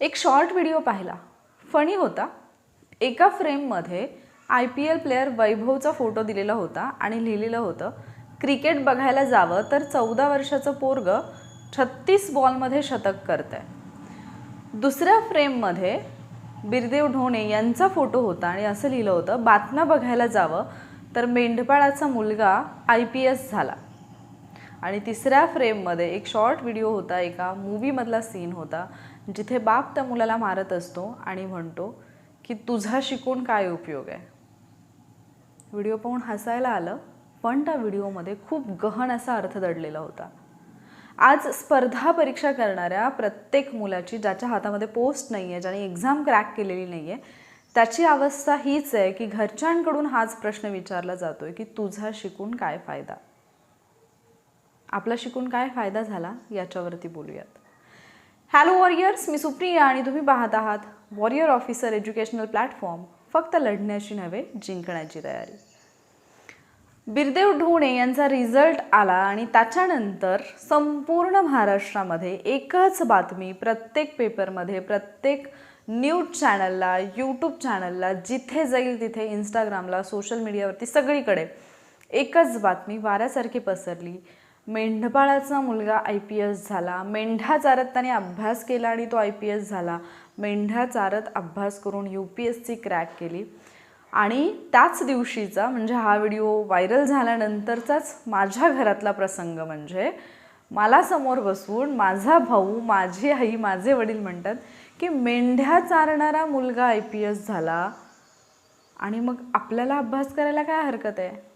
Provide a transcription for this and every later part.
एक short video पाहिला. फणी होता. एका फ्रेममध्ये आय पी एल प्लेअर वैभवचा फोटो दिलेला होता आणि लिहिलेलं होतं क्रिकेट बघायला जावं तर चौदा वर्षाचं पोरग छत्तीस बॉलमध्ये शतक करत आहे दुसऱ्या फ्रेममध्ये बिरदेव ढोणे यांचा फोटो होता आणि असं लिहिलं होतं बातम्या बघायला जावं तर मेंढपाळाचा मुलगा आय पी एस झाला. आणि तिसऱ्या फ्रेममध्ये एक शॉर्ट व्हिडिओ होता एका मूवीमधला सीन होता जिथे बाप त्या मुलाला मारत असतो आणि म्हणतो की तुझा शिकून काय उपयोग आहे? व्हिडिओ पाहून हसायला आलं पण त्या व्हिडिओमध्ये खूप गहन असा अर्थ दडलेला होता. आज स्पर्धा परीक्षा करणाऱ्या प्रत्येक मुलाची ज्याच्या हातामध्ये पोस्ट नाही आहे ज्याने एक्झाम क्रॅक केलेली नाही आहे त्याची अवस्था हीच आहे की घरच्यांकडून हाच प्रश्न विचारला जातो आहे की तुझा शिकून काय फायदा? आपला शिकून काय फायदा झाला याच्यावरती बोलूयात. हॅलो वॉरियर्स मी सुप्रिया आणि तुम्ही पाहत आहात वॉरियर ऑफिसर एज्युकेशनल प्लॅटफॉर्म फक्त लढण्याची नव्हे जिंकण्याची तयारी. बिरदेव ढोणे यांचा रिझल्ट आला आणि त्याच्यानंतर संपूर्ण महाराष्ट्रामध्ये एकच बातमी प्रत्येक पेपरमध्ये प्रत्येक न्यूज चॅनलला यूट्यूब चॅनलला जिथे जाईल तिथे इंस्टाग्रामला सोशल मीडियावरती सगळीकडे एकच बातमी वाऱ्यासारखी पसरली. मेंढपाळाचा मुलगा आय पी एस झाला. मेंढ्या चारत त्याने अभ्यास केला आणि तो आय पी एस झाला. मेंढ्या चारत अभ्यास करून U P S C crack केली. आणि त्याच दिवशीचा म्हणजे हा व्हिडिओ व्हायरल झाल्यानंतरचाच माझ्या घरातला प्रसंग म्हणजे मला समोर बसून माझा भाऊ माझी आई माझे वडील म्हणतात की मेंढ्या चारणारा मुलगा आय पी एस झाला आणि मग आपल्याला अभ्यास करायला काय हरकत आहे?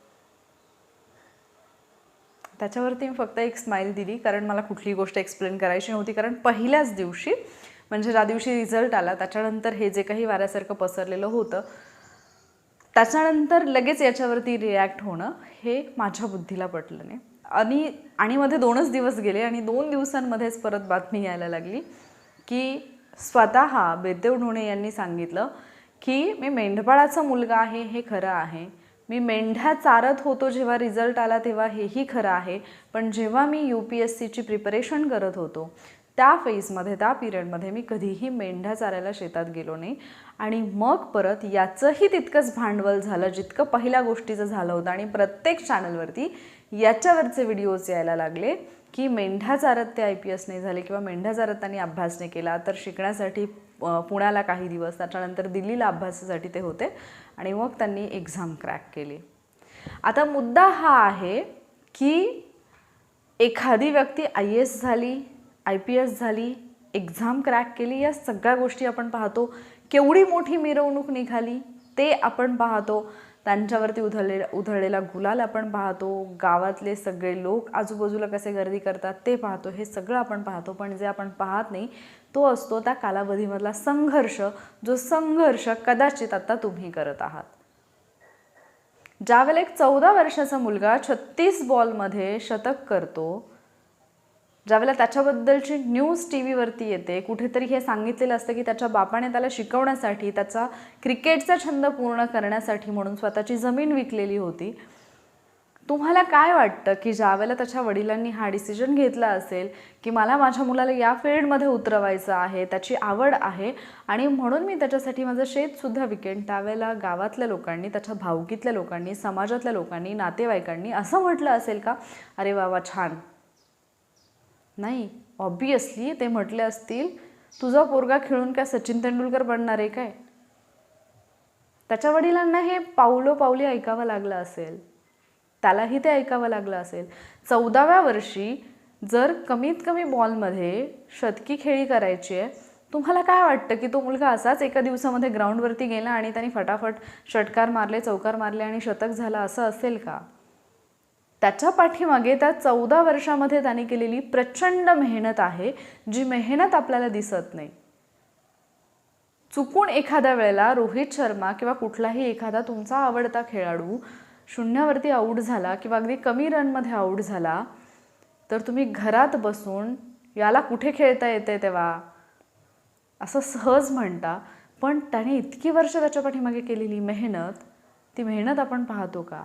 त्याच्यावरती मी फक्त एक स्माईल दिली कारण मला कुठलीही गोष्ट एक्सप्लेन करायची नव्हती. कारण पहिल्याच दिवशी म्हणजे ज्या दिवशी रिझल्ट आला त्याच्यानंतर हे जे काही वाऱ्यासारखं पसरलेलं होतं त्याच्यानंतर लगेच याच्यावरती रिॲक्ट होणं हे माझ्या बुद्धीला पटलं नाही. आणि आणि मध्ये दोनच दिवस गेले आणि दोन दिवसांमध्येच परत बातमी यायला लागली की स्वतः बेदेव ढोणे यांनी सांगितलं की मी मेंढपाळाचा मुलगा आहे हे खरं आहे. मी मेंढ्या चारत होतो जेव्हा रिझल्ट आला तेव्हा हेही खरं आहे पण जेव्हा मी यू पी एस सीची प्रिपरेशन करत होतो त्या फेजमध्ये त्या पिरियडमध्ये मी कधीही मेंढ्या चारायला शेतात गेलो नाही. आणि मग परत याचंही तितकंच भांडवल झालं जितकं पहिल्या गोष्टीचं झालं होतं आणि प्रत्येक चॅनलवरती याच्यावरचे व्हिडिओज यायला लागले. की मेंढ्या चारत ते आय पी एस नाही झाले किंवा मेंढ्या चारत त्यांनी अभ्यास नाही केला तर शिकण्यासाठी पुण्याला काही दिवस त्याच्यानंतर दिल्लीला अभ्यासासाठी ते होते आणि मग त्यांनी एक्झाम क्रॅक केली. आता मुद्दा हा आहे की एखादी व्यक्ती आय एस झाली आय पी एस झाली एक्झाम क्रॅक केली या सगळ्या गोष्टी आपण पाहतो केवढी मोठी मिरवणूक निघाली ते आपण पाहतो. त्यांच्यावरती उधळले उधळलेला गुलाल आपण पाहतो. गावातले सगळे लोक आजूबाजूला कसे गर्दी करतात ते पाहतो. हे सगळं आपण पाहतो. पण जे आपण पाहत नाही तो असतो त्या कालावधीमधला संघर्ष जो संघर्ष कदाचित आता तुम्ही करत आहात. ज्यावेळेला एक चौदा वर्षाचा मुलगा छत्तीस बॉलमध्ये शतक करतो ज्यावेळेला त्याच्याबद्दलची न्यूज टी व्हीवरती येते कुठेतरी हे सांगितलेलं असतं की त्याच्या बापाने त्याला शिकवण्यासाठी त्याचा क्रिकेटचा छंद पूर्ण करण्यासाठी म्हणून स्वतःची जमीन विकलेली होती. तुम्हाला काय वाटतं की ज्यावेळेला त्याच्या वडिलांनी हा डिसिजन घेतला असेल की मला माझ्या मुलाला या फील्डमध्ये उतरवायचं आहे त्याची आवड आहे आणि म्हणून मी त्याच्यासाठी माझं शेतसुद्धा विकेन त्यावेळेला गावातल्या लोकांनी त्याच्या भावकीतल्या लोकांनी समाजातल्या लोकांनी नातेवाईकांनी असं म्हटलं असेल का? अरे वा छान. नाही ऑब्वियसली ते म्हटले असतील तुझा पोरगा खेळून काय सचिन तेंडुलकर बनणार आहे काय? त्याच्या वडिलांना हे पावलो पावली ऐकावं लागलं असेल. त्यालाही ते ऐकावं लागलं असेल. चौदाव्या वर्षी जर कमीत कमी बॉलमध्ये शतकी खेळी करायची आहे तुम्हाला काय वाटतं की तो मुलगा असाच एका दिवसामध्ये ग्राउंडवरती गेला आणि त्यांनी फटाफट षटकार मारले चौकार मारले आणि शतक झालं असं असेल का? त्याच्या पाठीमागे त्या चौदा वर्षामध्ये त्याने केलेली प्रचंड मेहनत आहे जी मेहनत आपल्याला दिसत नाही. चुकून एखाद्या वेळेला रोहित शर्मा किंवा कुठलाही एखादा तुमचा आवडता खेळाडू शून्यावरती आऊट झाला किंवा अगदी कमी रनमध्ये आऊट झाला तर तुम्ही घरात बसून याला कुठे खेळता येते तेव्हा? असं सहज म्हणता पण त्याने इतकी वर्ष त्याच्या पाठीमागे केलेली मेहनत ती मेहनत आपण पाहतो का?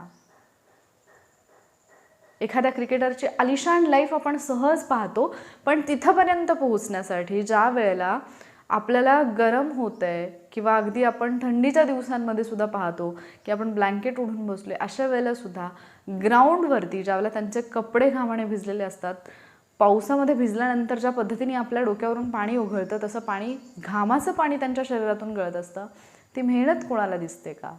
एखाद्या क्रिकेटरची अलिशान लाईफ आपण सहज पाहतो पण तिथंपर्यंत पोहोचण्यासाठी ज्या वेळेला आपल्याला गरम होत आहे किंवा अगदी आपण थंडीच्या दिवसांमध्ये सुद्धा पाहतो की आपण ब्लँकेट उडून बसले अशा वेळेला सुद्धा ग्राउंडवरती ज्यावेळेला त्यांचे कपडे घामाने भिजलेले असतात पावसामध्ये भिजल्यानंतर ज्या पद्धतीने आपल्या डोक्यावरून पाणी उघळतं तसं पाणी घामाचं पाणी त्यांच्या शरीरातून गळत असतं ती मेहनत कोणाला दिसते का?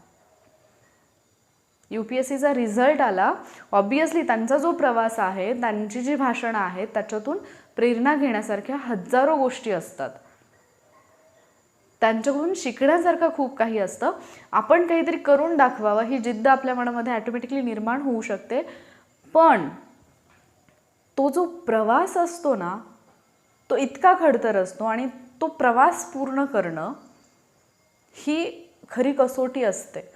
यू पी एस सीचा रिझल्ट आला. ऑब्वियसली त्यांचा जो प्रवास आहे त्यांची जी भाषणं आहेत त्याच्यातून प्रेरणा घेण्यासारख्या हजारो गोष्टी असतात. त्यांच्याकडून शिकण्यासारखं खूप काही असतं. आपण काहीतरी करून दाखवावं ही जिद्द आपल्या मनामध्ये ॲटोमॅटिकली निर्माण होऊ शकते. पण तो जो प्रवास असतो ना तो इतका खडतर असतो आणि तो प्रवास पूर्ण करणं ही खरी कसोटी असते.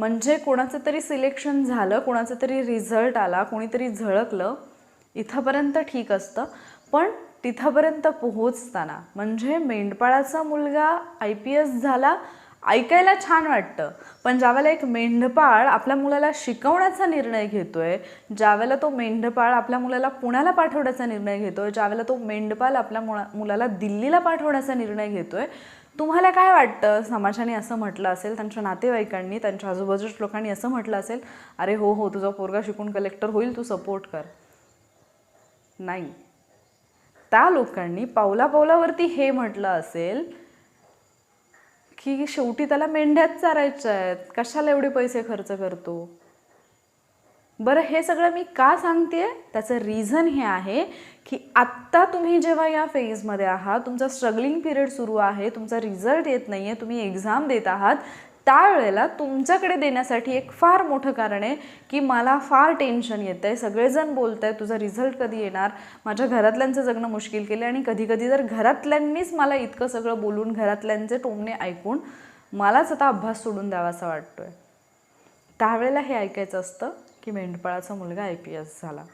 म्हणजे कोणाचं तरी सिलेक्शन झालं कोणाचं तरी रिझल्ट आला कोणीतरी झळकलं इथंपर्यंत ठीक असतं. पण तिथंपर्यंत पोहोचताना म्हणजे मेंढपाळाचा मुलगा आय पी एस झाला ऐकायला छान वाटतं. पण ज्यावेळेला एक मेंढपाळ आपल्या मुलाला शिकवण्याचा निर्णय घेतोय ज्यावेळेला तो मेंढपाळ आपल्या मुलाला पुण्याला पाठवण्याचा निर्णय घेतोय ज्यावेळेला तो मेंढपाळ आपल्या मुला मुलाला दिल्लीला पाठवण्याचा निर्णय घेतोय तुम्हाला काय वाटतं? समाजाने असं म्हटलं असेल त्यांच्या नातेवाईकांनी त्यांच्या आजूबाजूच्या लोकांनी असं म्हटलं असेल अरे हो हो तुझा पोरगा शिकून कलेक्टर होईल तू सपोर्ट कर. नाही. त्या लोकांनी पावला पावलावरती हे म्हटलं असेल की शेवटी त्याला मेंढ्याच चारायच्या आहेत. कशाला एवढे पैसे खर्च करतो? बरं हे सगळं मी का सांगते त्याचं रिझन हे आहे की आत्ता तुम्ही जेव्हा या फेजमध्ये आहात तुमचा स्ट्रगलिंग पिरियड सुरू आहे तुमचा रिझल्ट येत नाही आहे तुम्ही एक्झाम देत आहात त्यावेळेला तुमच्याकडे देण्यासाठी एक फार मोठं कारण आहे की मला फार टेन्शन येतं आहे सगळेजण बोलत आहे तुझा रिझल्ट कधी येणार? माझ्या घरातल्यांचं जगणं मुश्किल केलं आणि कधीकधी जर घरातल्यांनीच मला इतकं सगळं बोलून घरातल्यांचे टोमणे ऐकून मलाच आता अभ्यास सोडून द्यावासा आहे त्यावेळेला हे ऐकायचं असतं. की मेंढपाळाचा मुलगा आय पी एस झाला.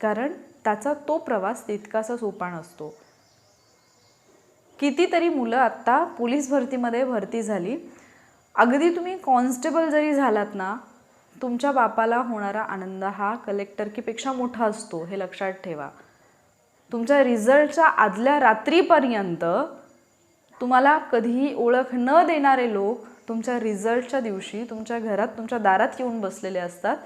कारण त्याचा तो प्रवास तितकासा सोपा नसतो. कितीतरी मुलं आत्ता पोलीस भरतीमध्ये भरती झाली. अगदी तुम्ही कॉन्स्टेबल जरी झालात ना तुमच्या बापाला होणारा आनंद हा कलेक्टरकीपेक्षा मोठा असतो हे लक्षात ठेवा. तुमच्या रिझल्टच्या आदल्या रात्रीपर्यंत तुम्हाला कधीही ओळख न देणारे लोक तुमच्या रिझल्टच्या दिवशी तुमच्या घरात तुमच्या दारात येऊन बसलेले असतात.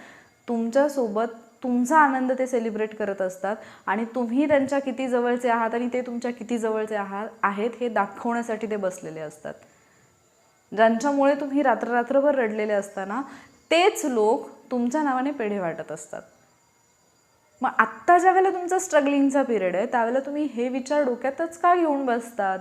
तुमच्यासोबत तुमचा आनंद ते सेलिब्रेट करत असतात. आणि तुम्ही त्यांच्या किती जवळचे आहात आणि ते तुमच्या किती जवळचे आहात आहेत हे दाखवण्यासाठी ते बसलेले असतात. ज्यांच्यामुळे तुम्ही रात्र रात्रभर रडलेले असताना तेच लोक तुमच्या नावाने पेढे वाटत असतात. मग आत्ता ज्या वेळेला तुमचा स्ट्रगलिंगचा पिरियड आहे त्यावेळेला तुम्ही हे विचार डोक्यातच का घेऊन बसतात?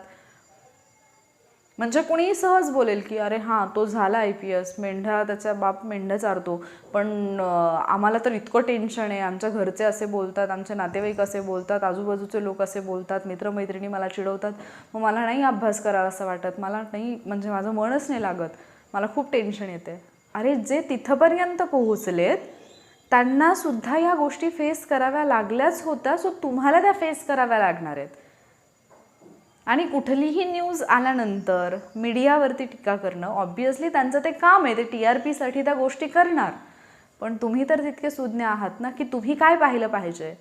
म्हणजे कोणीही सहज बोलेल की अरे हां तो झाला आय पी एस मेंढ्या त्याचा बाप मेंढ्या चारतो. पण आम्हाला तर इतकं टेन्शन आहे. आमच्या घरचे असे बोलतात आमचे नातेवाईक असे बोलतात आजूबाजूचे लोक असे बोलतात मित्रमैत्रिणी मला चिडवतात. मग मला नाही अभ्यास करावा असं वाटत. मला नाही म्हणजे माझं मनच नाही लागत. मला खूप टेन्शन येते. अरे जे तिथंपर्यंत पोहोचलेत त्यांना सुद्धा या गोष्टी फेस कराव्या लागल्याच होत्या. सो तुम्हाला त्या फेस कराव्या लागणार आहेत. आणि कुठलीही न्यूज आल्यानंतर मीडियावरती टीका करणं ऑब्वियसली त्यांचं ते काम आहे. ते टी आर पीसाठी त्या गोष्टी करणार. पण तुम्ही तर तितके सुज्ञ आहात ना की तुम्ही काय पाहिलं पाहिजे?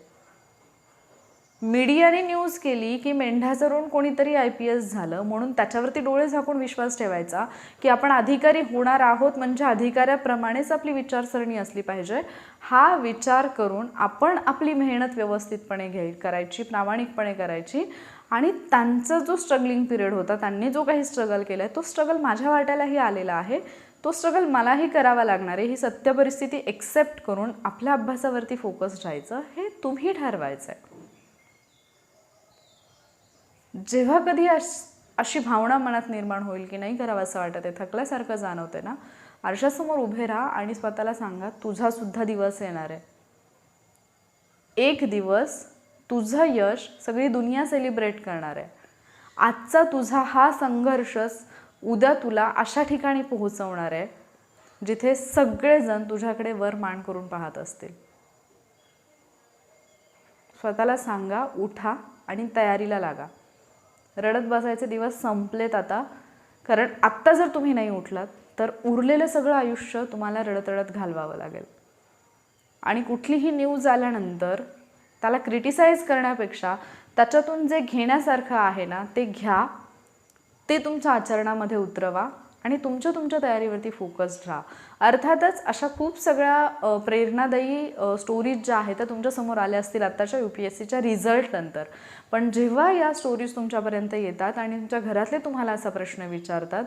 मीडियाने न्यूज केली की मेंढ्या चरून कोणीतरी आय पी एस झालं म्हणून त्याच्यावरती डोळे झाकून विश्वास ठेवायचा की आपण अधिकारी होणार आहोत म्हणजे अधिकाऱ्याप्रमाणेच आपली विचारसरणी असली पाहिजे. हा विचार करून आपण आपली मेहनत व्यवस्थितपणे घ्याय करायची प्रामाणिकपणे करायची. आणि त्यांचा जो स्ट्रगलिंग पिरियड होता त्यांनी जो काही स्ट्रगल केला आहे तो स्ट्रगल माझ्या वाट्यालाही आलेला आहे. तो स्ट्रगल मलाही करावा लागणार आहे. ही सत्य परिस्थिती एक्सेप्ट करून आपल्या अभ्यासावरती फोकस राहायचं हे तुम्ही ठरवायचं आहे जेव्हा कधी अश अशी भावना मनात निर्माण होईल की नाही करावं असं वाटत आहे थकल्यासारखं जाणवते ना? आरशासमोर उभे राहा आणि स्वतःला सांगा तुझा सुद्धा दिवस येणार आहे. एक दिवस तुझं यश सगळी दुनिया सेलिब्रेट करणार आहे. आजचा तुझा हा संघर्षच उद्या तुला अशा ठिकाणी पोहोचवणार आहे जिथे सगळेजण तुझ्याकडे वर मान करून पाहत असतील. स्वतःला सांगा उठा आणि तयारीला लागा. रडत बसायचे दिवस संपलेत आता कारण आत्ता जर तुम्ही नाही उठलात तर उरलेलं सगळं आयुष्य तुम्हाला रडत रडत घालवावं लागेल. आणि कुठलीही न्यूज आल्यानंतर त्याला क्रिटिसाइज करण्यापेक्षा त्याच्यातून जे घेण्यासारखं आहे ना ते घ्या. ते तुमच्या आचरणामध्ये उतरवा आणि तुमच्या तुमच्या तयारीवरती फोकस्ड राहा अर्थातच अशा खूप सगळ्या प्रेरणादायी स्टोरीज ज्या आहेत त्या तुमच्यासमोर आल्या असतील आत्ताच्या यू पी एस सीच्या रिझल्टनंतर पण जेव्हा या स्टोरीज तुमच्यापर्यंत येतात आणि तुमच्या घरातले तुम्हाला असा प्रश्न विचारतात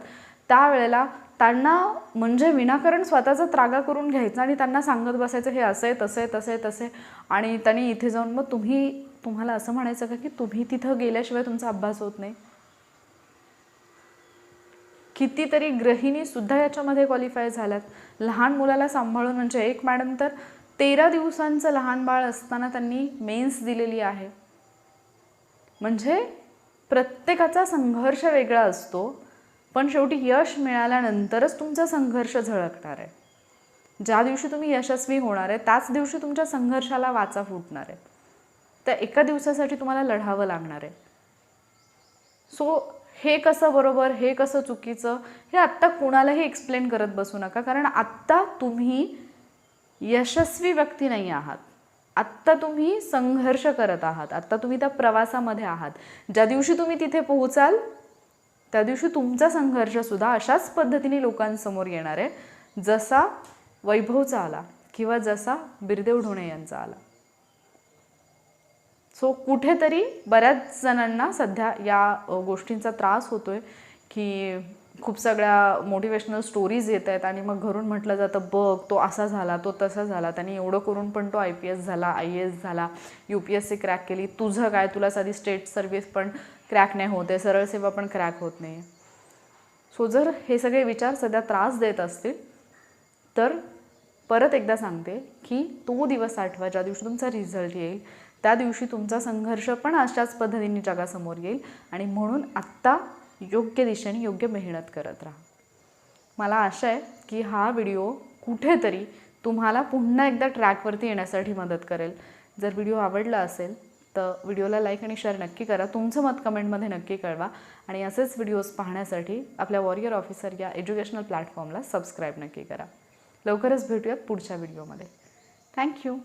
त्यावेळेला त्यांना म्हणजे विनाकारण स्वतःचा त्रागा करून घ्यायचा आणि त्यांना सांगत बसायचं हे असं आहे तसं आहे तसं आहे तसं आहे. आणि त्यांनी इथे जाऊन मग तुम्ही तुम्हाला असं म्हणायचं का की तुम्ही तिथं गेल्याशिवाय तुमचा अभ्यास होत नाही? कितीतरी ग्रहिणीसुद्धा याच्यामध्ये क्वालिफाय झाल्यात. लहान मुलाला सांभाळून म्हणजे एक मॅडम तर तेरा दिवसांचं लहान बाळ असताना त्यांनी मेन्स दिलेली आहे. म्हणजे प्रत्येकाचा संघर्ष वेगळा असतो. पण शेवटी यश मिळाल्यानंतरच तुमचा संघर्ष झळकणार आहे. ज्या दिवशी तुम्ही यशस्वी होणार आहे त्याच दिवशी तुमच्या संघर्षाला वाचा फुटणार आहे. त्या एका दिवसासाठी तुम्हाला लढावं लागणार आहे. सो हे कसं बरोबर हे कसं चुकीचं हे आत्ता कुणालाही एक्सप्लेन करत बसू नका. कारण आत्ता तुम्ही यशस्वी व्यक्ती नाही आहात. आत्ता तुम्ही संघर्ष करत आहात. आत्ता तुम्ही त्या प्रवासामध्ये आहात. ज्या दिवशी तुम्ही तिथे पोहोचाल त्या दिवशी तुमचा संघर्षसुद्धा अशाच पद्धतीने लोकांसमोर येणार आहे जसा वैभवचा आला किंवा जसा बिरदेव ढोणे यांचा आला. सो कुठेतरी बऱ्याच जणांना सध्या या गोष्टींचा त्रास होतोय की खूप सगळ्या मोटिवेशनल स्टोरीज येत आहेत आणि मग घरून म्हटलं जातं बघ तो असा झाला तो तसा झाला. त्यांनी एवढं करून पण तो आय पी एस झाला आय ए एस झाला U P S C crack केली. तुझं काय? तुला साधी स्टेट सर्व्हिस पण क्रॅक नाही होते सरळ सेवा पण क्रॅक होत नाही सो जर हे सगळे विचार सध्या त्रास देत असतील तर परत एकदा सांगते की तो दिवस आठवा ज्या दिवशी तुमचा रिझल्ट येईल त्या दिवशी तुमचा संघर्ष पण अशाच पद्धतीने जगासमोर येईल. आणि म्हणून आत्ता योग्य दिशेने योग्य मेहनत करत राहा. मला आशा आहे की हा व्हिडिओ कुठेतरी तुम्हाला पुन्हा एकदा ट्रॅकवरती येण्यासाठी मदत करेल. जर व्हिडिओ आवडला असेल तर व्हिडिओला लाईक आणि शेअर नक्की करा. तुमचं मत कमेंटमध्ये नक्की कळवा आणि असेच व्हिडिओज पाहण्यासाठी आपल्या वॉरियर ऑफिसर या एज्युकेशनल प्लॅटफॉर्मला सबस्क्राईब नक्की करा. लवकरच भेटूयात पुढच्या व्हिडिओमध्ये. थँक्यू